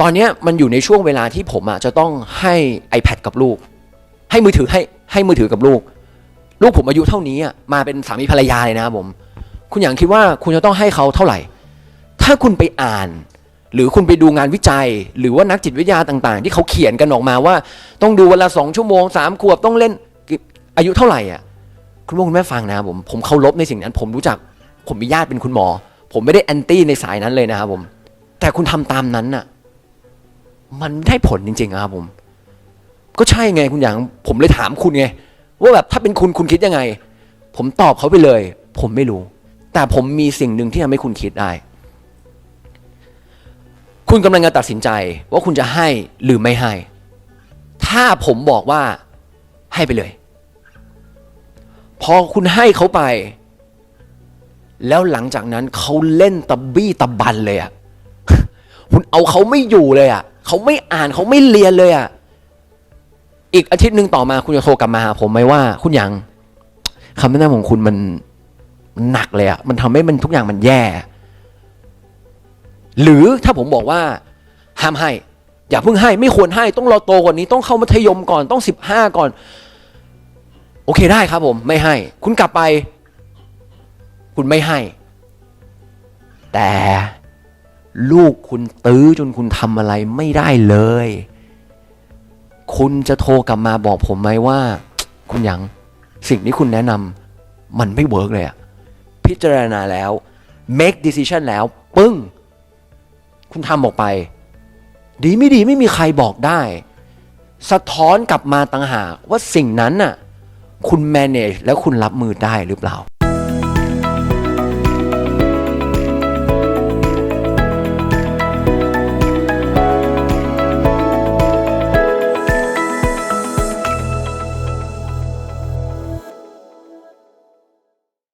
ตอนนี้มันอยู่ในช่วงเวลาที่ผมอะจะต้องให้ iPad กับลูก ให้มือถือให้ให้มือถือกับลูก ลูกผมอายุเท่านี้อะมาเป็นสามีภรรยาเลยนะผม คุณอย่างคิดว่าคุณจะต้องให้เขาเท่าไหร่ ถ้าคุณไปอ่าน หรือคุณไปดูงานวิจัย หรือว่านักจิตวิทยาต่างๆ ที่เขาเขียนกันออกมาว่า ต้องดูเวละสองชั่วโมงสามขวบต้องเล่นอายุเท่าไหร่อะคุณพ่อคุณแม่ฟังนะผมผมเคารพในสิ่งนั้น ผมรู้จักผมมีญาติเป็นคุณหมอ ผมไม่ได้แอนตี้ในสายนั้นเลยนะครับผม แต่คุณทำตามนั้นน่ะ มันได้ผลจริงๆครับผม ก็ใช่ไงคุณอย่าง ผมเลยถามคุณไง ว่าแบบถ้าเป็นคุณคุณคิดยังไง ผมตอบเขาไปเลย ผมไม่รู้ แต่ผมมีสิ่งหนึ่งที่ทำให้คุณคิดได้ คุณกำลังจะตัดสินใจว่าคุณจะให้หรือไม่ให้ ถ้าผมบอกว่าให้ไปเลย พอคุณให้เขาไป แล้วหลังจากนั้นเขาเล่นตะบี้ตะบันเลยอะคุณเอาเขาไม่อยู่เลยอะ เขาไม่อ่านเขาไม่เรียนเลยอะอีกอาทิตย์หนึ่งต่อมาคุณจะโทรกลับมาหาผมไหมว่าคุณยังคำแนะนำของคุณมันมันหนักเลยอะมันทำให้มันทุกอย่างมันแย่ หรือถ้าผมบอกว่า ห้ามให้ อย่าเพิ่งให้ไม่ควรให้ต้องรอโตกว่านี้ต้องเข้ามัธยมก่อนต้องสิบห้าก่อน โอเคได้ครับผม ไม่ให้ คุณกลับไป คุณไม่ให้ แต่ ลูกคุณตื้อจนคุณทำอะไรไม่ได้เลย คุณจะโทรกลับมาบอกผมไหมว่า คุณยังสิ่งที่คุณแนะนำมันไม่เวิร์กเลยอะพิจารณาแล้ว make decision แล้ว ปึ้ง คุณทำออกไป ดีไม่ดีไม่มีใครบอกได้ สะท้อนกลับมาต่างหากว่าสิ่งนั้นน่ะ คุณ manage แล้วคุณรับมือได้หรือเปล่า